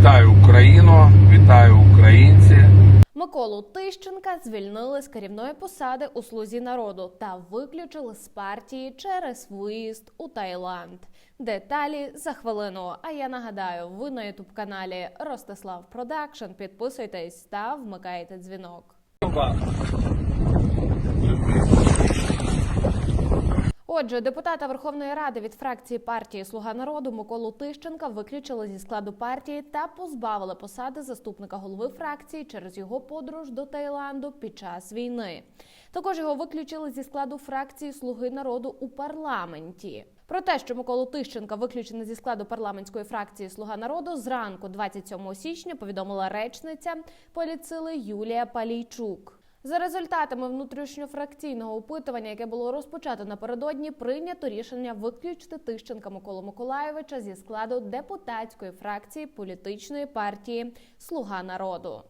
Вітаю Україну, вітаю українці. Миколу Тищенка звільнили з керівної посади у слузі народу та виключили з партії через виїзд у Таїланд. Деталі за хвилину. А я нагадаю, ви на ютуб каналі Ростислав Продакшн. Підписуйтесь та вмикайте дзвінок. Отже, депутата Верховної Ради від фракції партії Слуга народу Миколу Тищенка виключили зі складу партії та позбавили посади заступника голови фракції через його подорож до Таїланду під час війни. Також його виключили зі складу фракції Слуги народу у парламенті. Про те, що Миколу Тищенка виключено зі складу парламентської фракції Слуга народу зранку 27 січня повідомила речниця поліцили Юлія Палійчук. За результатами внутрішньофракційного опитування, яке було розпочато напередодні, прийнято рішення виключити Тищенка Миколу Миколаєвича зі складу депутатської фракції політичної партії Слуга народу.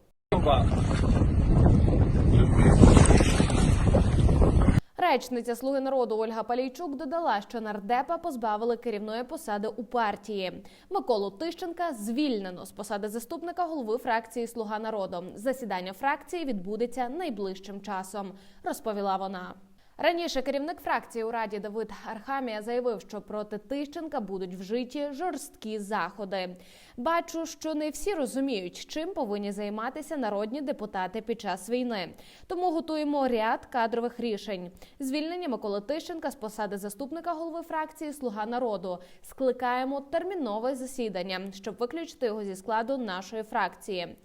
Речниця Слуги народу Ольга Палійчук додала, що нардепа позбавили керівної посади у партії. Миколу Тищенка звільнено з посади заступника голови фракції Слуга народу. Засідання фракції відбудеться найближчим часом, розповіла вона. Раніше керівник фракції у раді Давид Архамія заявив, що проти Тищенка будуть вжиті жорсткі заходи. Бачу, що не всі розуміють, чим повинні займатися народні депутати під час війни. Тому готуємо ряд кадрових рішень. Звільнення Миколи Тищенка з посади заступника голови фракції Слуга народу. Скликаємо термінове засідання, щоб виключити його зі складу нашої фракції.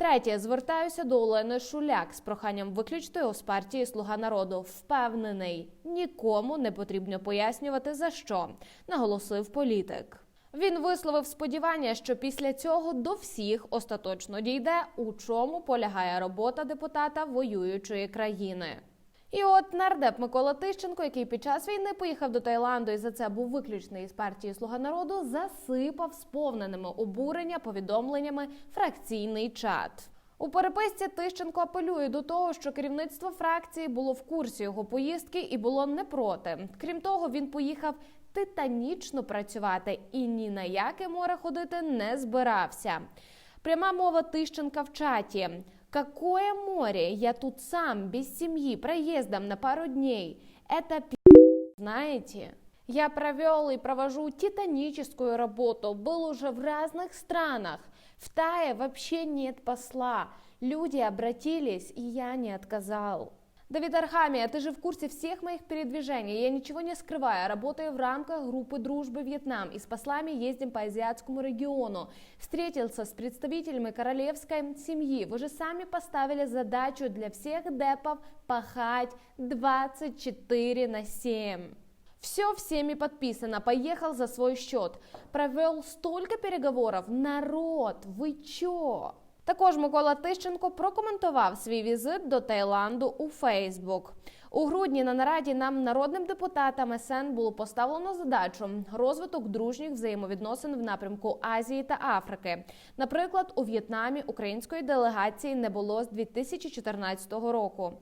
Третє, звертаюся до Олени Шуляк з проханням виключити його з партії Слуга народу. Впевнений, нікому не потрібно пояснювати за що, наголосив політик. Він висловив сподівання, що після цього до всіх остаточно дійде, у чому полягає робота депутата воюючої країни. І от нардеп Микола Тищенко, який під час війни поїхав до Таїланду і за це був виключений із партії Слуга народу, засипав сповненими обурення повідомленнями фракційний чат. У переписці Тищенко апелює до того, що керівництво фракції було в курсі його поїздки і було не проти. Крім того, він поїхав титанічно працювати і ні на яке море ходити не збирався. Пряма мова Тищенка в чаті. Какое море? Я тут сам, без семьи, проездом на пару дней. Это пи***, знаете? Я провел и провожу титаническую работу, был уже в разных странах. В Тае вообще нет посла. Люди обратились, и я не отказал. Давид Архамия, ты же в курсе всех моих передвижений. Я ничего не скрываю. Работаю в рамках группы дружбы Вьетнам. И с послами ездим по азиатскому региону. Встретился с представителями королевской семьи. Вы же сами поставили задачу для всех депов пахать 24 на 7. Все всеми подписано, поехал за свой счет. Провел столько переговоров. Народ, вы чё? Також Микола Тищенко прокоментував свій візит до Таїланду у Фейсбук. У грудні на нараді нам, народним депутатам СН, було поставлено задачу розвиток дружніх взаємовідносин в напрямку Азії та Африки. Наприклад, у В'єтнамі української делегації не було з 2014 року.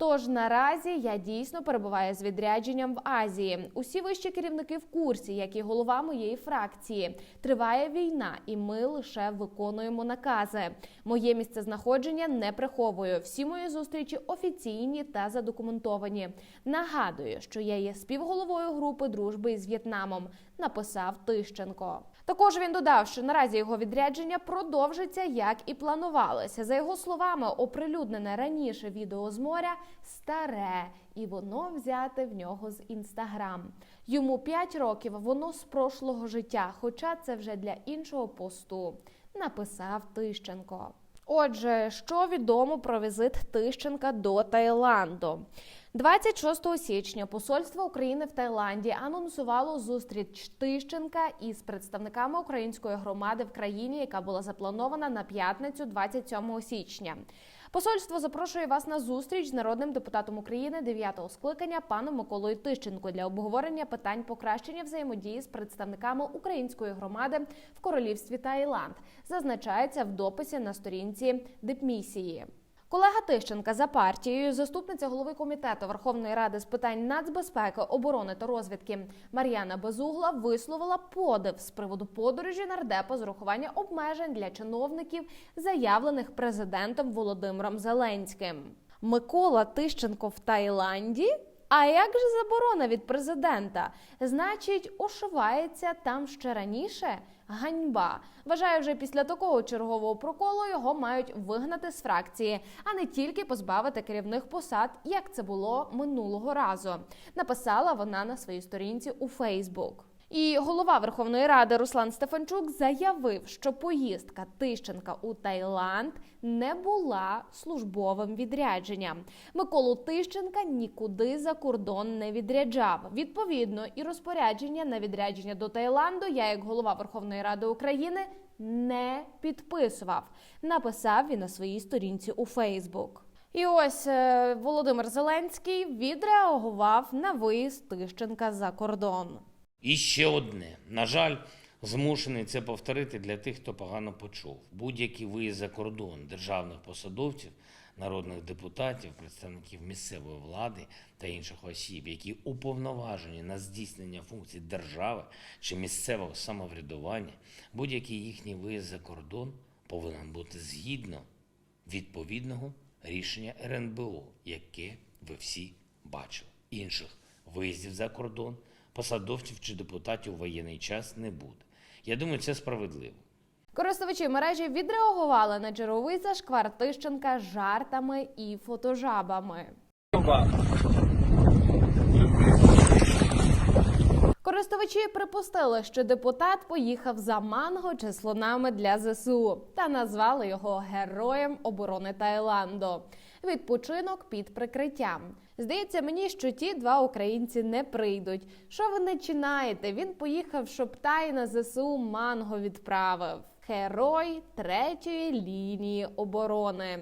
Тож наразі я дійсно перебуваю з відрядженням в Азії. Усі вищі керівники в курсі, як і голова моєї фракції. Триває війна, і ми лише виконуємо накази. Моє місце знаходження не приховую. Всі мої зустрічі офіційні та задокументовані. Нагадую, що я є співголовою групи дружби із В'єтнамом. Написав Тищенко. Також він додав, що наразі його відрядження продовжиться, як і планувалося. За його словами, оприлюднене раніше відео з моря старе, і воно взяте в нього з інстаграм. Йому 5 років, воно з прошлого життя, хоча це вже для іншого посту, написав Тищенко. Отже, що відомо про візит Тищенка до Таїланду? 26 січня посольство України в Таїланді анонсувало зустріч Тищенка із представниками української громади в країні, яка була запланована на п'ятницю, 27 січня. Посольство запрошує вас на зустріч з народним депутатом України 9-го скликання паном Миколою Тищенко для обговорення питань покращення взаємодії з представниками української громади в королівстві Таїланд. Зазначається в дописі на сторінці дипмісії. Колега Тищенка за партією, заступниця голови комітету Верховної Ради з питань нацбезпеки, оборони та розвідки Мар'яна Безугла висловила подив з приводу подорожі нардепа з урахування обмежень для чиновників, заявлених президентом Володимиром Зеленським. Микола Тищенко в Таїланді. А як же заборона від президента? Значить, ошивається там ще раніше? Ганьба. Вважає, вже після такого чергового проколу його мають вигнати з фракції, а не тільки позбавити керівних посад, як це було минулого разу. Написала вона на своїй сторінці у Фейсбук. І голова Верховної Ради Руслан Стефанчук заявив, що поїздка Тищенка у Таїланд не була службовим відрядженням. Миколу Тищенка нікуди за кордон не відряджав. Відповідно, і розпорядження на відрядження до Таїланду я, як голова Верховної Ради України, не підписував. Написав він на своїй сторінці у Фейсбук. І ось е, Володимир Зеленський відреагував на виїзд Тищенка за кордон. І ще одне. На жаль, змушений це повторити для тих, хто погано почув. Будь-який виїзд за кордон державних посадовців, народних депутатів, представників місцевої влади та інших осіб, які уповноважені на здійснення функцій держави чи місцевого самоврядування, будь-який їхній виїзд за кордон повинен бути згідно відповідного рішення РНБО, яке ви всі бачили. Інших виїздів за кордон посадовців чи депутатів у воєнний час не буде. Я думаю, це справедливо. Користувачі мережі відреагували на черговий зашквар Тищенка жартами і фотожабами. Користувачі припустили, що депутат поїхав за манго чи слонами для ЗСУ та назвали його героєм оборони Таїланду. Відпочинок під прикриттям. Здається мені, що ті два українці не прийдуть. Що ви починаєте? Він поїхав, щоб тай на ЗСУ манго відправив. Герой третьої лінії оборони.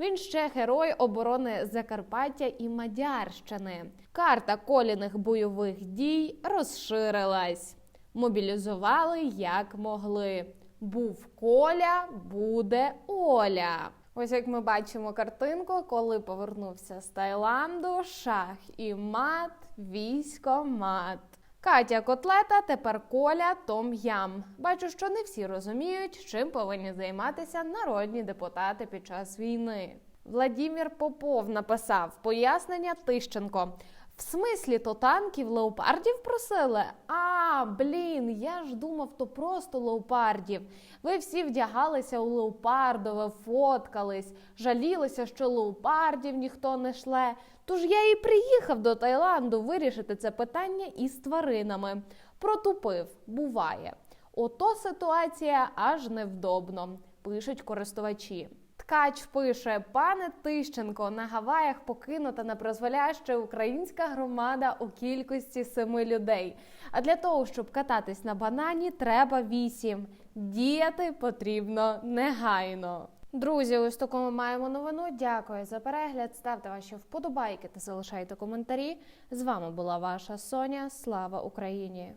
Він ще герой оборони Закарпаття і Мадярщини. Карта коліних бойових дій розширилась. Мобілізували як могли. Був Коля, буде Оля. Ось як ми бачимо картинку, коли повернувся з Таїланду, шах і мат, військо мат. Катя Котлета, тепер Коля Том Ям. Бачу, що не всі розуміють, чим повинні займатися народні депутати під час війни. Владімір Попов написав пояснення Тищенко. В смислі, то танків леопардів просили? А, блін, я ж думав, то просто леопардів. Ви всі вдягалися у леопардове, фоткались, жалілися, що леопардів ніхто не шле. Тож я і приїхав до Таїланду вирішити це питання із тваринами. Протупив, буває. Ото ситуація аж невдобно, пишуть користувачі. Ткач пише: пане Тищенко, на Гаваях покинута на призволяще українська громада у кількості семи людей. А для того, щоб кататись на банані, треба вісім. Діяти потрібно негайно. Друзі, ось таку ми маємо новину. Дякую за перегляд. Ставте ваші вподобайки та залишайте коментарі. З вами була ваша Соня. Слава Україні!